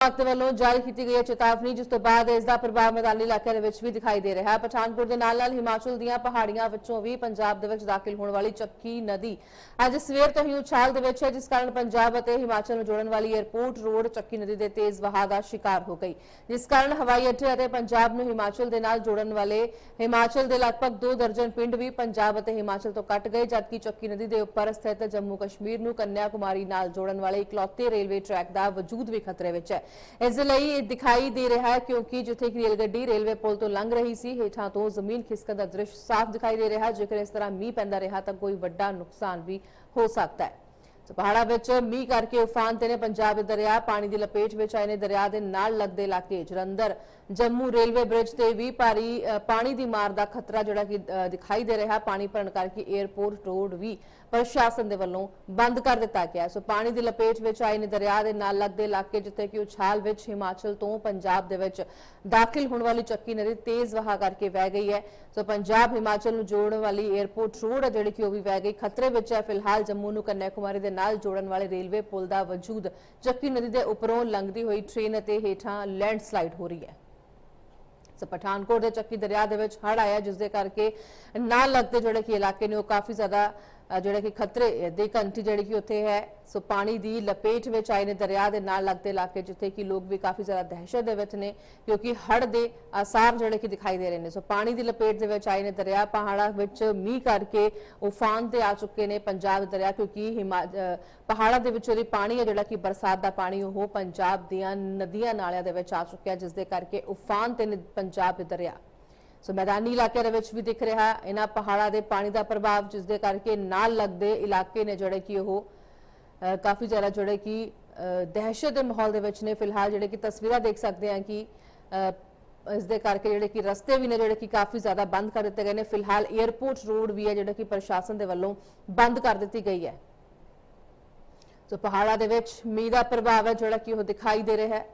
ਵਿਭਾਗ ਵੱਲੋਂ ਜਾਰੀ ਕੀਤੀ ਗਈ ਚੇਤਾਵਨੀ, ਜਿਸ ਤੋਂ ਬਾਅਦ ਇਸ ਦਾ ਪ੍ਰਭਾਵ ਮੈਦਾਨੀ ਇਲਾਕਿਆਂ ਦੇ ਵਿੱਚ ਵੀ ਦਿਖਾਈ ਦੇ ਰਿਹਾ ਹੈ। ਪਠਾਨਕੋਟ ਦੇ ਨਾਲ ਨਾਲ ਹਿਮਾਚਲ ਦੀਆਂ ਪਹਾੜੀਆਂ ਵਿੱਚੋਂ ਵੀ ਪੰਜਾਬ ਦੇ ਵਿੱਚ ਦਾਖਲ ਹੋਣ ਵਾਲੀ ਚੱਕੀ ਨਦੀ ਅੱਜ ਸਵੇਰ ਤੋਂ ਹੀ ਉਛਾਲ ਦੇ ਵਿੱਚ ਹੈ, ਜਿਸ ਕਾਰਨ ਪੰਜਾਬ ਅਤੇ ਹਿਮਾਚਲ ਨੂੰ ਜੋੜਨ ਵਾਲੀ 에ਅਰਪੋਰਟ ਰੋਡ ਚੱਕੀ ਨਦੀ ਦੇ ਤੇਜ਼ ਵਹਾਅ ਦਾ ਸ਼ਿਕਾਰ ਹੋ ਗਈ। ਜਿਸ ਕਾਰਨ ਹਵਾਈ ਅੱਡੇ ਅਤੇ ਪੰਜਾਬ ਨੂੰ ਹਿਮਾਚਲ ਦੇ ਨਾਲ ਜੋੜਨ ਵਾਲੇ ਹਿਮਾਚਲ ਦੇ ਲਗਭਗ 2 ਦਰਜਨ ਪਿੰਡ ਵੀ ਪੰਜਾਬ ਅਤੇ ਹਿਮਾਚਲ ਤੋਂ ਕੱਟ ਗਏ, ਜਦਕਿ ਚੱਕੀ ਨਦੀ ਦੇ ਉੱਪਰ ਸਥਿਤ ਜੰਮੂ ਕਸ਼ਮੀਰ ਨੂੰ ਕੰਨਿਆ ਕੁਮਾਰੀ ਨਾਲ ਜੋੜਨ ਵਾਲੇ ਇਕਲੌਤੇ ਰੇਲਵੇ ਟਰੈਕ ਦਾ ਵਜੂਦ ਵੀ ਖਤਰੇ ਵਿੱਚ ਹੈ। ਇਸ ਲਈ ਇਹ ਦਿਖਾਈ ਦੇ ਰਿਹਾ ਹੈ ਕਿਉਂਕਿ ਜਿੱਥੇ ਕਿ ਰੇਲ ਗੱਡੀ ਰੇਲਵੇ ਪੁਲ ਤੋਂ ਲੰਘ ਰਹੀ ਸੀ, ਹੇਠਾਂ ਤੋਂ ਜ਼ਮੀਨ ਖਿਸਕਣ ਦਾ ਦ੍ਰਿਸ਼ ਸਾਫ਼ ਦਿਖਾਈ ਦੇ ਰਿਹਾ ਜੇਕਰ ਇਸ ਤਰ੍ਹਾਂ ਮੀਂਹ ਪੈਂਦਾ ਰਿਹਾ ਤਾਂ ਕੋਈ ਵੱਡਾ ਨੁਕਸਾਨ ਵੀ ਹੋ ਸਕਦਾ ਹੈ। ਪਹਾੜਾਂ ਵਿੱਚ ਮੀਂਹ ਕਰਕੇ ਉਫਾਨ ਤੇ ਨੇ ਪੰਜਾਬ ਦੇ ਦਰਿਆ, ਪਾਣੀ ਦੀ ਲਪੇਟ ਵਿੱਚ ਆਏ ਨੇ ਦਰਿਆ ਦੇ ਨਾਲ ਲੱਗਦੇ ਇਲਾਕੇ, ਜਲੰਧਰ। ਜੰਮੂ ਰੇਲਵੇ ਬ੍ਰਿਜ ਤੇ ਵੀ ਭਾਰੀ ਪਾਣੀ ਦੀ ਮਾਰ ਦਾ ਖਤਰਾ ਜਿਹੜਾ ਕਿ ਦਿਖਾਈ ਦੇ ਰਿਹਾ, ਪਾਣੀ ਭਰਨ ਕਰਕੇ 에ਅਰਪੋਰਟ ਰੋਡ ਵੀ ਪ੍ਰਸ਼ਾਸਨ ਦੇ ਵੱਲੋਂ ਬੰਦ ਕਰ ਦਿੱਤਾ ਗਿਆ। ਸੋ ਪਾਣੀ ਦੀ ਲਪੇਟ ਵਿੱਚ ਆਏ ਨੇ ਦਰਿਆ ਦੇ ਨਾਲ ਲੱਗਦੇ ਇਲਾਕੇ, ਜਿੱਥੇ ਕਿ ਉਛਾਲ ਵਿੱਚ ਹਿਮਾਚਲ ਤੋਂ ਪੰਜਾਬ ਦੇ ਵਿੱਚ ਦਾਖਲ ਹੋਣ ਵਾਲੀ ਚੱਕੀ ਨਦੀ ਤੇਜ਼ ਵਹਾ ਕਰਕੇ ਵਹਿ ਗਈ ਹੈ। ਸੋ ਪੰਜਾਬ, ਹਿਮਾਚਲ ਨੂੰ ਜੋੜਨ ਵਾਲੀ 에ਅਰਪੋਰਟ ਰੋਡ ਹੈ, ਜਿਹੜੀ ਕਿ ਉਹ ਵੀ ਵਹਿ ਗਈ। ਖਤਰੇ ਵਿੱਚ ਹੈ। ਫਿਲਹਾਲ ਜੰਮੂ ਨੂੰ ਕੰਨਿਆ ਕੁਮਾਰੀ ਦੇ ਨਾਲ ਜੋੜਨ ਵਾਲੇ ਰੇਲਵੇ ਪੁਲ ਦਾ ਵਜੂਦ ਚੱਕੀ ਨਦੀ ਦੇ ਉੱਪਰੋਂ ਲੰਘਦੀ ਹੋਈ ਟ੍ਰੇਨ ਅਤੇ ਹੇਠਾਂ ਲੈਂਡਸਲਾਈਡ ਹੋ ਰਹੀ ਹੈ। ਸੋ ਪਠਾਨਕੋਟ ਦੇ ਚੱਕੀ ਦਰਿਆ ਦੇ ਵਿੱਚ ਹੜ ਆਇਆ ਜਿਸ ਦੇ ਕਰਕੇ ਨਾਲ ਲੱਗਦੇ ਜਿਹੜੇ ਕਿ ਇਲਾਕੇ ਨੇ ਉਹ ਕਾਫੀ ਜ਼ਿਆਦਾ ਜਿਹੜੇ ਕਿ ਖਤਰੇ ਦੀ ਘੰਟੀ ਜਿਹੜੀ ਕਿ ਉੱਥੇ ਹੈ, ਸੋ ਪਾਣੀ ਦੀ ਲਪੇਟ ਵਿੱਚ ਆਏ ਨੇ ਦਰਿਆ ਦੇ ਨਾਲ ਲੱਗਦੇ ਇਲਾਕੇ ਜਿੱਥੇ ਕਿ ਲੋਕ ਵੀ ਕਾਫੀ ਜ਼ਿਆਦਾ ਦਹਿਸ਼ਤ ਦੇ ਵਿੱਚ ਨੇ, ਕਿਉਂਕਿ ਹੜ ਦੇ ਆਸਾਰ ਜਿਹੜੇ ਕਿ ਦਿਖਾਈ ਦੇ ਰਹੇ ਨੇ। ਸੋ ਪਾਣੀ ਦੀ ਲਪੇਟ ਦੇ ਵਿੱਚ ਆਏ ਨੇ ਦਰਿਆ ਪਹਾੜਾਂ ਵਿੱਚ ਮੀਂਹ ਕਰਕੇ ਉਫਾਨ ਤੇ ਆ ਚੁੱਕੇ ਨੇ ਪੰਜਾਬ ਦੇ ਦਰਿਆ, ਕਿਉਂਕਿ ਹਿਮਾ- ਪਹਾੜਾਂ ਦੇ ਵਿੱਚੋਂ ਦੀ ਪਾਣੀ ਹੈ ਜਿਹੜਾ ਕਿ ਬਰਸਾਤ ਦਾ ਪਾਣੀ, ਉਹ ਪੰਜਾਬ ਦੀਆਂ ਨਦੀਆਂ ਨਾਲਿਆਂ ਦੇ ਵਿੱਚ ਆ ਚੁੱਕਿਆ, ਜਿਸ ਦੇ ਕਰਕੇ ਉਫਾਨ ਤੇ ਪੰਜਾਬ ਦੇ ਦਰਿਆ। ਸੋ ਮੈਦਾਨੀ ਇਲਾਕਿਆਂ ਦੇ ਵਿੱਚ ਵੀ ਦਿਖ ਰਿਹਾ ਇਹਨਾਂ ਪਹਾੜਾਂ ਦੇ ਪਾਣੀ ਦਾ ਪ੍ਰਭਾਵ ਜਿਸ ਦੇ ਕਰਕੇ ਨਾਲ ਲੱਗਦੇ ਇਲਾਕੇ ਨੇ ਜਿਹੜੇ ਕਿ ਉਹ ਕਾਫੀ ਜ਼ਿਆਦਾ ਜਿਹੜੇ ਕਿ ਦਹਿਸ਼ਤ ਦੇ ਮਾਹੌਲ ਦੇ ਵਿੱਚ ਨੇ। ਫਿਲਹਾਲ ਜਿਹੜੇ ਕਿ ਤਸਵੀਰਾਂ ਦੇਖ ਸਕਦੇ ਹਾਂ ਕਿ ਅ, ਇਸ ਦੇ ਕਰਕੇ ਜਿਹੜੇ ਕਿ ਰਸਤੇ ਵੀ ਨੇ ਜਿਹੜੇ ਕਿ ਕਾਫੀ ਜ਼ਿਆਦਾ ਬੰਦ ਕਰ ਦਿੱਤੇ ਗਏ ਨੇ। ਫਿਲਹਾਲ 에ਅਰਪੋਰਟ ਰੋਡ ਵੀ ਹੈ ਜਿਹੜਾ ਕਿ ਪ੍ਰਸ਼ਾਸਨ ਦੇ ਵੱਲੋਂ ਬੰਦ ਕਰ ਦਿੱਤੀ ਗਈ ਹੈ। ਸੋ ਪਹਾੜਾਂ ਦੇ ਵਿੱਚ ਮੀਂਹ ਦਾ ਪ੍ਰਭਾਵ ਹੈ ਜਿਹੜਾ ਕਿ ਉਹ ਦਿਖਾਈ ਦੇ ਰਿਹਾ ਹੈ।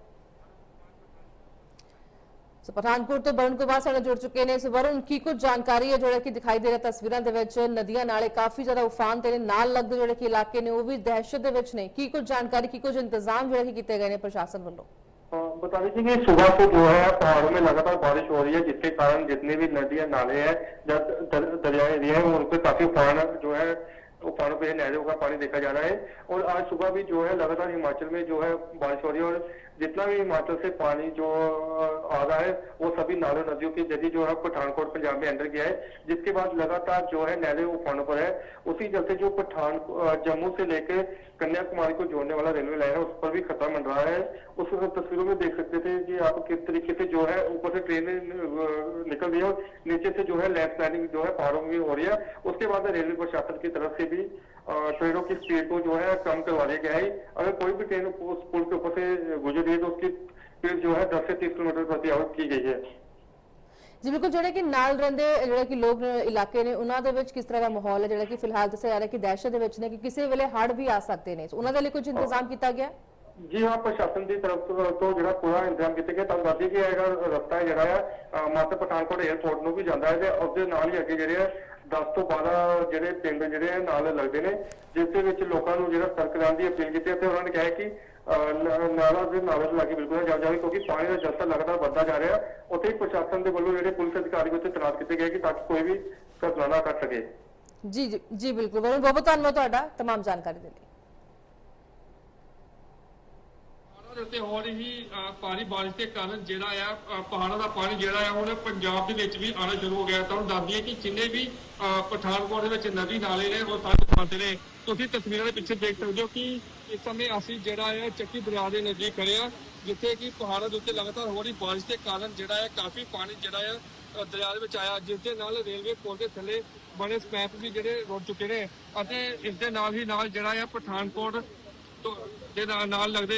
ਸੋ ਪਠਾਨਕੋਟ ਤੋਂ ਵਰੁਣ ਕੁਮਾਰ ਸਾਡੇ ਨਾਲ ਜੁੜ ਚੁੱਕੇ ਨੇ ਸੋ ਵਰੁਣ ਕੀ ਕੁਝ ਜਾਣਕਾਰੀ ਹੈ ਜਿਹੜਾ ਕਿ ਦਿਖਾਈ ਦੇ ਰਿਹਾ ਤਸਵੀਰਾਂ ਦੇ ਵਿੱਚ ਨਦੀਆਂ ਨਾਲੇ ਕਾਫੀ ਜ਼ਿਆਦਾ ਉਫਾਨ ਤੇ ਨੇ ਨਾਲ ਲੱਗਦੇ ਜਿਹੜੇ ਕਿ ਇਲਾਕੇ ਨੇ ਉਹ ਵੀ ਦਹਿਸ਼ਤ ਦੇ ਵਿੱਚ ਨੇ ਕੀ ਕੁਝ ਜਾਣਕਾਰੀ ਕੀ ਕੁਝ ਇੰਤਜ਼ਾਮ ਜਿਹੜੇ ਕਿ ਕੀਤੇ ਗਏ ਨੇ ਪ੍ਰਸ਼ਾਸਨ ਵੱਲੋਂ अ, बता दीजिए कि सुबह से जो है पहाड़ों में लगातार बारिश हो रही है जिसके कारण जितने भी नदियां नाले हैं या दर, दरियाए एरिया है उन पे काफी उफान जो है उफानों पे नहरों का पानी देखा जा रहा है और आज सुबह भी जो है लगातार हिमाचल में जो है बारिश हो रही है और जितना भी हिमाचल से पानी जो आ रहा है, वो सभी नालों नदियों के ज़रिए जो है पठानकोट पंजाब में एंटर किया है। जिसके बाद लगातार जो है नहरें उफानों पर है। उसी चलते जो पठान जम्मू से लेकर कन्याकुमारी को जोड़ने वाला रेलवे लाइन है, उस पर भी खतरा मंडरा है। उस तस्वीरों में देख सकते थे कि आप किस तरीके से जो है ऊपर से ट्रेन निकल रही है और नीचे से जो है लैंड स्लाइडिंग जो है पहाड़ों में हो रही है। उसके बाद रेलवे प्रशासन की तरफ़ से भी ट्रेनों की स्पीड को जो है कम करवा दिया गया है अगर कोई भी ट्रेन उस पुल के ऊपर से गुजर रही है तो उसकी स्पीड जो है दस से तीस किलोमीटर प्रति आवर की गई है ਜੀ ਬਿਲਕੁਲ ਜਿਹੜੇ ਕਿ ਨਾਲ ਰਹਿੰਦੇ ਜਿਹੜੇ ਕਿ ਲੋਕ ਇਲਾਕੇ ਨੇ ਉਹਨਾਂ ਦੇ ਵਿੱਚ ਕਿਸ ਤਰ੍ਹਾਂ ਦਾ ਮਾਹੌਲ ਹੈ ਜਿਹੜਾ ਕਿ ਫਿਲਹਾਲ ਦੱਸਿਆ ਜਾ ਰਿਹਾ ਕਿ ਦਹਿਸ਼ਤ ਦੇ ਵਿੱਚ ਨੇ ਕਿ ਕਿਸੇ ਵੇਲੇ ਹੜ ਵੀ ਆ ਸਕਦੇ ਨੇ ਸੋ ਉਹਨਾਂ ਦੇ ਲਈ ਕੁਝ ਇੰਤਜ਼ਾਮ ਕੀਤਾ ਗਿਆ ਜੀ ਹਾਂ, ਪ੍ਰਸ਼ਾਸਨ ਦੀ ਤਰਫ ਤੋਂ ਜਿਹੜਾ ਪੂਰਾ ਇੰਤਜ਼ਾਮ ਕੀਤਾ ਗਿਆ ਤੁਹਾਨੂੰ ਦੱਸ ਕਿ ਇਹ ਰਸਤਾ ਜਿਹੜਾ ਆ ਮਾਤ ਪਠਾਨਕੋਟ 에ਅਰਪੋਰਟ ਨੂੰ ਵੀ ਜਾਂਦਾ ਹੈ ਤੇ ਉਸ ਦੇ ਨਾਲ ਹੀ ਅੱਗੇ ਜਿਹੜੇ ਆ 10 ਤੋਂ 12 ਜਿਹੜੇ ਪਿੰਡ ਜਿਹੜੇ ਆ, ਨਾਲ ਲੱਗਦੇ ਨੇ, ਜਿਸ ਦੇ ਵਿੱਚ ਲੋਕਾਂ ਨੂੰ ਜਿਹੜਾ ਸੜਕ ਜਾਣ ਦੀ ਅਪੀਲ ਕੀਤੀ ਤੇ ਉਹਨਾਂ ਨੇ ਕਿਹਾ ਕਿ ਨਾਲਾ ਦੇ ਲੱਗ ਕੇ ਬਿਲਕੁਲ ਜਾ ਜਾਵੇ ਕਿਉਂਕਿ ਪਾਣੀ ਦਾ ਜਲਤਾ ਲਗਾਤਾਰ ਵੱਧਦਾ ਜਾ ਰਿਹਾ, ਉੱਥੇ ਹੀ ਪ੍ਰਸ਼ਾਸਨ ਦੇ ਵੱਲੋਂ ਜਿਹੜੇ ਪੁਲਿਸ ਅਧਿਕਾਰੀ ਉੱਥੇ ਤੈਨਾਤ ਕੀਤੇ ਗਏ ਕਿ ਤਾਂ ਕਿ ਕੋਈ ਵੀ ਘਟਨਾ ਨਾ ਘਟ ਸਕੇ। ਜੀ ਜੀ ਬਿਲਕੁਲ। ਬਹੁਤ ਬਹੁਤ ਧੰਨਵਾਦ ਤੁਹਾਡਾ, ਤਮਾਮ ਜਾਣਕਾਰੀ ਦੇ ਲਈ। ਦੇ ਉੱਤੇ ਹੋ ਰਹੀ ਭਾਰੀ ਬਾਰਿਸ਼ ਦੇ ਕਾਰਨ ਜਿਹੜਾ ਆ ਪਹਾੜਾਂ ਦਾ ਪਾਣੀ ਜਿਹੜਾ ਆ, ਹੁਣ ਪੰਜਾਬ ਦੇ ਵਿੱਚ ਵੀ ਆਉਣਾ ਸ਼ੁਰੂ ਹੋ ਗਿਆ। ਤੁਹਾਨੂੰ ਦੱਸ ਦਈਏ ਕਿ ਜਿੰਨੇ ਵੀ ਪਠਾਨਕੋਟ ਦੇ ਵਿੱਚ ਨਦੀ ਨਾਲੇ ਨੇ, ਉਹ ਸਾਰੇ ਫਾਂਦੇ ਨੇ। ਤੁਸੀਂ ਤਸਵੀਰਾਂ ਦੇ ਪਿੱਛੇ ਦੇਖ ਸਕਦੇ ਹੋ ਕਿ ਇਸ ਸਮੇਂ ਅਸੀਂ ਜਿਹੜਾ ਹੈ ਚੱਕੀ ਦਰਿਆ ਦੇ ਨਜ਼ਦੀਕ ਖੜੇ ਆ, ਜਿੱਥੇ ਕਿ ਪਹਾੜਾਂ ਦੇ ਉੱਤੇ ਲਗਾਤਾਰ ਹੋ ਰਹੀ ਬਾਰਿਸ਼ ਦੇ ਕਾਰਨ ਜਿਹੜਾ ਹੈ ਕਾਫੀ ਪਾਣੀ ਜਿਹੜਾ ਹੈ ਦਰਿਆ ਦੇ ਵਿੱਚ ਆਇਆ, ਜਿਸ ਦੇ ਨਾਲ ਰੇਲਵੇ ਪੁਲ ਦੇ ਥੱਲੇ ਬਣੇ ਸਪੈਪ ਵੀ ਜਿਹੜੇ ਰੁੜ ਚੁੱਕੇ ਨੇ। ਅਤੇ ਇਸ ਦੇ ਨਾਲ ਹੀ ਨਾਲ ਜਿਹੜਾ ਹੈ ਪਠਾਨਕੋਟ ਤੋਂ ਤੇ ਨਾਲ ਲੱਗਦੇ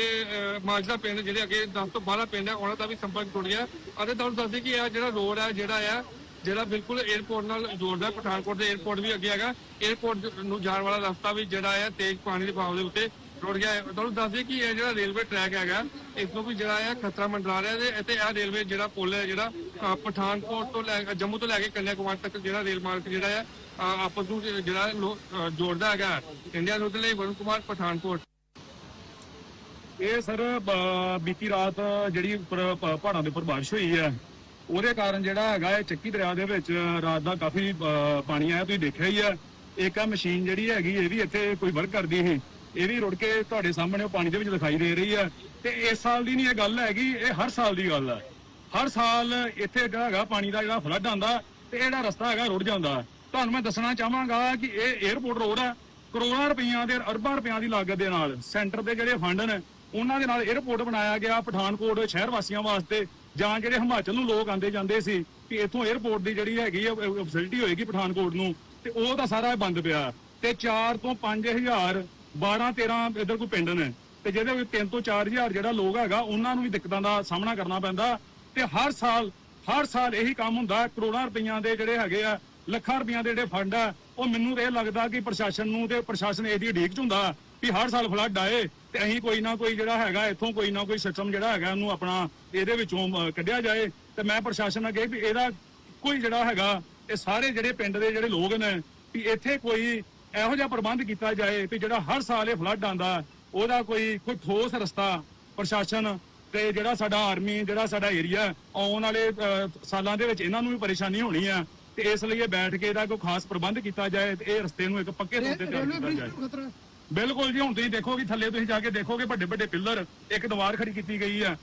ਮਾਜਦਾ ਪਿੰਡ ਜਿਹੜੇ ਅੱਗੇ 10 ਤੋਂ 12 ਪਿੰਡ ਹੈ ਉਹਨਾਂ ਦਾ ਵੀ ਸੰਪਰਕ ਟੁੱਟ ਗਿਆ। ਅਤੇ ਤੁਹਾਨੂੰ ਦੱਸਦੇ ਕਿ ਇਹ ਜਿਹੜਾ ਰੋਡ ਹੈ ਜਿਹੜਾ ਹੈ ਜਿਹੜਾ ਬਿਲਕੁਲ 에어ਪੋਰਟ ਨਾਲ ਜੋੜਦਾ, ਪਠਾਨਕੋਟ ਦੇ 에어ਪੋਰਟ ਵੀ ਅੱਗੇ ਹੈਗਾ। 에어ਪੋਰਟ ਨੂੰ ਜਾਣ ਵਾਲਾ ਰਸਤਾ ਵੀ ਜਿਹੜਾ ਹੈ ਤੇਜ਼ ਪਾਣੀ ਦੇ ਬਹਾਵ ਦੇ ਉੱਤੇ ਰੁੜ ਗਿਆ ਹੈ। ਤੁਹਾਨੂੰ ਦੱਸਦੇ ਕਿ ਇਹ ਜਿਹੜਾ ਰੇਲਵੇ ਟਰੈਕ ਹੈਗਾ, ਇਸ ਨੂੰ ਵੀ ਜਿਹੜਾ ਹੈ ਖਤਰਾ ਮੰਡਰਾ ਰਿਹਾ ਹੈ ਤੇ ਇਹ ਰੇਲਵੇ ਜਿਹੜਾ ਪੁਲ ਹੈ, ਜਿਹੜਾ ਪਠਾਨਕੋਟ ਤੋਂ ਲੈ ਜੰਮੂ ਤੋਂ ਲੈ ਕੇ ਕੰਨਿਆਕੁਮਾਰੀ ਤੱਕ ਜਿਹੜਾ ਰੇਲ ਮਾਰਗ ਜਿਹੜਾ ਹੈ ਆਪਸ ਨੂੰ ਜਿਹੜਾ ਜੋੜਦਾ ਹੈਗਾ। ਇੰਡੀਆ ਨੂੰ ਤੇ ਲਈ ਵਰੁਣ ਕੁਮਾਰ, ਪਠਾਨਕੋਟ। ਇਹ ਸਰ ਬੀਤੀ ਰਾਤ ਜਿਹੜੀ ਉੱਪਰ ਪਹਾੜਾਂ ਦੇ ਉੱਪਰ ਬਾਰਿਸ਼ ਹੋਈ ਹੈ, ਉਹਦੇ ਕਾਰਨ ਜਿਹੜਾ ਹੈਗਾ ਇਹ ਚੱਕੀ ਦਰਿਆ ਦੇ ਵਿੱਚ ਰਾਤ ਦਾ ਕਾਫੀ ਪਾਣੀ ਆਇਆ, ਤੁਸੀਂ ਦੇਖਿਆ ਹੀ ਹੈ। ਇੱਕ ਆ ਮਸ਼ੀਨ ਜਿਹੜੀ ਹੈਗੀ, ਇਹ ਵੀ ਇੱਥੇ ਕੋਈ ਵਰਕ ਕਰਦੀ ਸੀ। ਇਹ ਵੀ ਰੁੜ ਕੇ ਤੁਹਾਡੇ ਸਾਹਮਣੇ ਉਹ ਪਾਣੀ ਦੇ ਵਿੱਚ ਦਿਖਾਈ ਦੇ ਰਹੀ ਹੈ। ਤੇ ਇਸ ਸਾਲ ਦੀ ਨਹੀਂ ਇਹ ਗੱਲ ਹੈਗੀ, ਇਹ ਹਰ ਸਾਲ ਦੀ ਗੱਲ ਹੈ। ਹਰ ਸਾਲ ਇੱਥੇ ਜਿਹੜਾ ਹੈਗਾ ਪਾਣੀ ਦਾ ਜਿਹੜਾ ਫਲੱਡ ਆਂਦਾ ਤੇ ਜਿਹੜਾ ਰਸਤਾ ਹੈਗਾ ਰੁੜ ਜਾਂਦਾ। ਤੁਹਾਨੂੰ ਮੈਂ ਦੱਸਣਾ ਚਾਹਾਂਗਾ ਕਿ ਇਹ 에어ਪੋਰਟ ਰੋਡ ਹੈ। ਕਰੋੜਾਂ ਰੁਪਈਆਂ ਦੇ ਅਰਬਾਂ ਰੁਪਈਆਂ ਦੀ ਲਾਗਤ ਦੇ ਨਾਲ ਸੈਂਟਰ ਦੇ ਜਿਹੜੇ ਫੰਡ ਨੇ ਉਹਨਾਂ ਦੇ ਨਾਲ 에어ਪੋਰਟ ਬਣਾਇਆ ਗਿਆ, ਪਠਾਨਕੋਟ, ਸ਼ਹਿਰ ਵਾਸੀਆਂ ਵਾਸਤੇ, ਜਾਂ ਜਿਹੜੇ ਹਿਮਾਚਲ ਨੂੰ ਲੋਕ ਆਂਦੇ ਜਾਂਦੇ ਸੀ, ਕਿ ਇੱਥੋਂ 에어ਪੋਰਟ ਦੀ ਜਿਹੜੀ ਹੈਗੀ ਆ ਫੈਸਿਲਿਟੀ ਹੋਏਗੀ ਪਠਾਨਕੋਟ ਨੂੰ, ਤੇ ਉਹ ਤਾਂ ਸਾਰਾ ਬੰਦ ਪਿਆ। ਤੇ 4 ਤੋਂ 5000 12 13 ਇਧਰ ਕੋਈ ਪਿੰਡ ਨੇ, ਤੇ ਜਿਹਦੇ ਵਿੱਚ 3 ਤੋਂ 4000 ਜਿਹੜਾ ਲੋਕ ਹੈਗਾ, ਉਹਨਾਂ ਨੂੰ ਵੀ ਦਿੱਕਤਾਂ ਦਾ ਸਾਹਮਣਾ ਕਰਨਾ ਪੈਂਦਾ। ਤੇ ਹਰ ਸਾਲ ਹਰ ਸਾਲ ਇਹੀ ਕੰਮ ਹੁੰਦਾ, ਕਰੋੜਾਂ ਰੁਪਈਆਂ ਦੇ ਜਿਹੜੇ ਹੈਗੇ ਆ, ਲੱਖਾਂ ਰੁਪਈਆਂ ਦੇ ਜਿਹੜੇ ਫੰਡ ਆ, ਉਹ ਮੈਨੂੰ ਇਹ ਲੱਗਦਾ ਕਿ ਪ੍ਰਸ਼ਾਸਨ ਨੂੰ ਤੇ ਪ੍ਰਸ਼ਾਸਨ ਇਹਦੀ ਢੀਕ ਚ ਹੁੰਦਾ, ਵੀ ਹਰ ਸਾਲ ਫਲੱਡ ਆਏ ਤੇ ਅਸੀਂ ਕੋਈ ਨਾ ਕੋਈ ਜਿਹੜਾ ਹੈਗਾ, ਇੱਥੋਂ ਕੋਈ ਨਾ ਕੋਈ ਸਿਸਟਮ ਜਿਹੜਾ ਹੈਗਾ, ਉਹਨੂੰ ਆਪਣਾ ਇਹਦੇ ਵਿੱਚੋਂ ਕੱਢਿਆ ਜਾਏ ਤੇ ਮੈਂ ਪ੍ਰਸ਼ਾਸਨ ਅੱਗੇ ਵੀ ਇਹਦਾ ਕੋਈ ਜਿਹੜਾ ਹੈਗਾ, ਇਹ ਸਾਰੇ ਜਿਹੜੇ ਪਿੰਡ ਦੇ ਜਿਹੜੇ ਲੋਕ ਨੇ ਵੀ ਇੱਥੇ ਕੋਈ ਇਹੋ ਜਿਹਾ ਪ੍ਰਬੰਧ ਕੀਤਾ ਜਾਏ ਵੀ ਜਿਹੜਾ ਹਰ ਸਾਲ ਇਹ ਫਲੱਡ ਆਂਦਾ ਉਹਦਾ ਕੋਈ ਕੋਈ ਠੋਸ ਰਸਤਾ ਪ੍ਰਸ਼ਾਸਨ ਤੇ ਜਿਹੜਾ ਸਾਡਾ ਆਰਮੀ ਜਿਹੜਾ ਸਾਡਾ ਏਰੀਆ ਆਉਣ ਵਾਲੇ ਸਾਲਾਂ ਦੇ ਵਿੱਚ ਇਹਨਾਂ ਨੂੰ ਵੀ ਪਰੇਸ਼ਾਨੀ ਹੋਣੀ ਆ ਤੇ ਇਸ ਲਈ ਇਹ ਬੈਠ ਕੇ ਇਹਦਾ ਕੋਈ ਖਾਸ ਪ੍ਰਬੰਧ ਕੀਤਾ ਜਾਏ ਤੇ ਇਹ ਰਸਤੇ ਨੂੰ ਇੱਕ ਪੱਕੇ ਤੌਰ ਤੇ ਤਿਆਰ ਕੀਤਾ ਜਾਏ। ਬਿਲਕੁਲ ਜੀ, ਹੁਣ ਤੁਸੀਂ ਦੇਖੋ ਕਿ ਥੱਲੇ ਤੁਸੀਂ ਜਾ ਕੇ ਦੇਖੋਗੇ ਵੱਡੇ ਵੱਡੇ ਪਿੱਲਰ, ਇੱਕ ਦੀਵਾਰ ਖੜੀ ਕੀਤੀ ਗਈ ਆ।